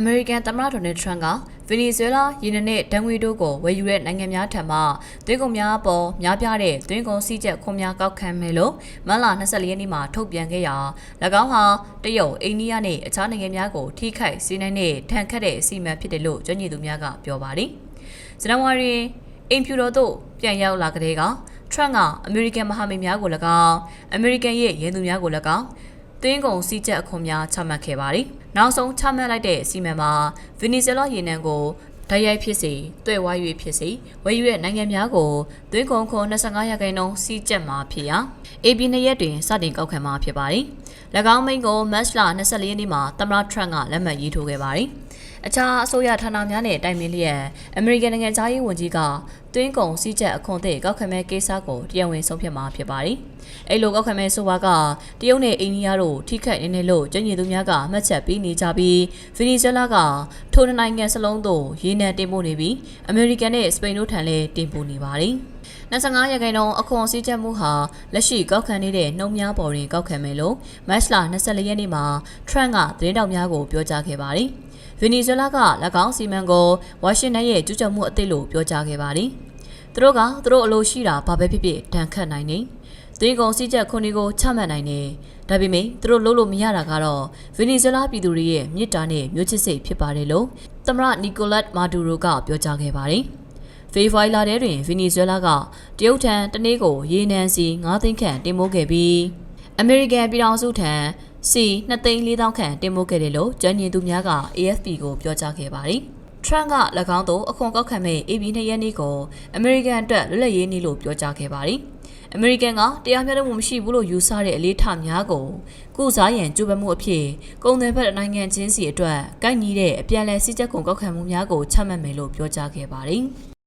အမေရိကန်သမ္မတဒေါ်နယ်ထရန့်ကဗင်နီဇွဲလားရေနံနဲ့ဓာတ်ငွေတို့ကိုဝယ်ယူတဲ့နိုင်ငံများထံမှသွင်းကုန်များအပေါ်များပြားတဲ့သွင်းကုန်စည်းချက်ခွန်များကောက်ခံမယ်လို့မတ်လ24ရက်နေ့မှာထုတ်ပြန်ခဲ့ရာ၎င်းဟာတရုတ်အိန္ဒိယနဲ့အခြားနိုင်ငံများကိုထိခိုက်စေနိုင်တဲ့ထန်ခတ်တဲ့အစီအမံဖြစ်တယ်လို့ကျွမ်းကျင်သူများကပြောပါတယ်။ဇန်နဝါရီအင်ဖြူတော်သို့ပြန်ရောက်လာကြတဲ့ကထရန့်ကအမေရိကန်မဟာမိတ်များကို၎င်းအမေရိကန်ရဲ့ရဲသူများကို၎င်း သွင်းကုန်စည်းချက်အခွန်များချမှတ်ခဲ့ပါတယ်။နောက်ဆုံးချမှတ်လိုက်တဲ့အစီအမံမှာဗင်နီဇွဲလားရေနံကိုဓာတ်ရိုက်ဖြစ်စေတွေ့ဝါ၍ဖြစ်စေဝယ်ယူတဲ့နိုင်ငံများကိုသွင်းကုန်ခွန်25ရာခိုင်နှုန်းစီးကျက်မှာဖြစ်ရာ AB နှစ်ရက်တွင်စတင်ကောက်ခံမှာဖြစ်ပါတယ်။၎င်းမိန့်ကိုမတ်လ24ရက်နေ့မှာသမ္မတထရန့်ကလက်မှတ်ရေးထိုးခဲ့ပါတယ်။ အခြားအစိုးရဌာနများနဲ့တိုင်ပင်လျက်အမေရိကန်နိုင်ငံသားရေးဝန်ကြီးကသွင်းကုန်စည်းချက်အခွန်သစ်ကောက်ခံမဲ့ကိစ္စကိုတရားဝင်ဆုံးဖြတ်မှာဖြစ်ပါတယ်။အဲ့လိုကောက်ခံမဲ့ဆိုပါကတရုတ်နဲ့အိန္ဒိယတို့ထိခိုက်နေတယ်လို့ကျညင်သူများကမှတ်ချက်ပေးနေကြပြီးဗီနီဇွဲလားကထိုနိုင်ငံစလုံးသို့ရေနံတင်ပို့နေပြီးအမေရိကန်နဲ့စပိန်တို့ထံလည်းတင်ပို့နေပါတယ်။25ရာခိုင်နှုန်းအခွန်စည်းချက်မှုဟာလက်ရှိကောက်ခံနေတဲ့နှုံများပေါ်တွင်ကောက်ခံမယ်လို့မတ်လ24ရက်နေ့မှာထရန့်ကသတင်းတောက်များကိုပြောကြားခဲ့ပါတယ်။ ဗီနီဇွဲလားက၎င်းစီမံကိုဝါရှင်တန်ရဲ့ကျူးကျော်မှုအသစ်လို့ပြောကြားခဲ့ပါတယ်။သူတို့ကသူတို့အလိုရှိတာဘာပဲဖြစ်ဖြစ်တန်ခတ်နိုင်နေ။သွေးကုန်စည်းချက်ခုနှစ်ကိုချမှတ်နိုင်တယ်။ဒါပေမဲ့သူတို့လုံးလို့မရတာကတော့ဗီနီဇွဲလားပြည်သူတွေရဲ့မြစ်တာနဲ့မျိုးချစ်စိတ်ဖြစ်ပါတယ်လို့သမ္မတနီကိုလတ်မာဒူရိုကပြောကြားခဲ့ပါတယ်။ဖေဖော်ဝါရီလထဲတွင်ဗီနီဇွဲလားကတရုတ်ထံတနေ့ကိုရေနံစီ9သိန်းခန့်တင်ပို့ခဲ့ပြီးအမေရိကန်ပြည်ထောင်စုထံ စီ2သိန်း4သောင်းခန့်တင်ပို့ခဲ့တယ်လို့ကျွမ်းကျင်သူများက AFP ကိုပြောကြားခဲ့ပါတယ်။ Trump က၎င်းတို့အခွန်ကောက်ခံမဲ့ AB နှစ်ရက်နေ့ကိုအမေရိကန်အတွက်လွတ်လပ်ရေးနေ့လို့ပြောကြားခဲ့ပါတယ်။အမေရိကန်ကတရားမျှတမှုမရှိဘူးလို့ယူဆတဲ့အလေးထားများကိုကုစားရန်ကြိုးပမ်းမှုအဖြစ်ကုန်သွယ်ဖက်နိုင်ငံချင်းစီအတွက်ကိုက်ညီတဲ့အပြန်အလှန်စည်းချက်ကုန်ကောက်ခံမှုများကိုချမှတ်မယ်လို့ပြောကြားခဲ့ပါတယ်။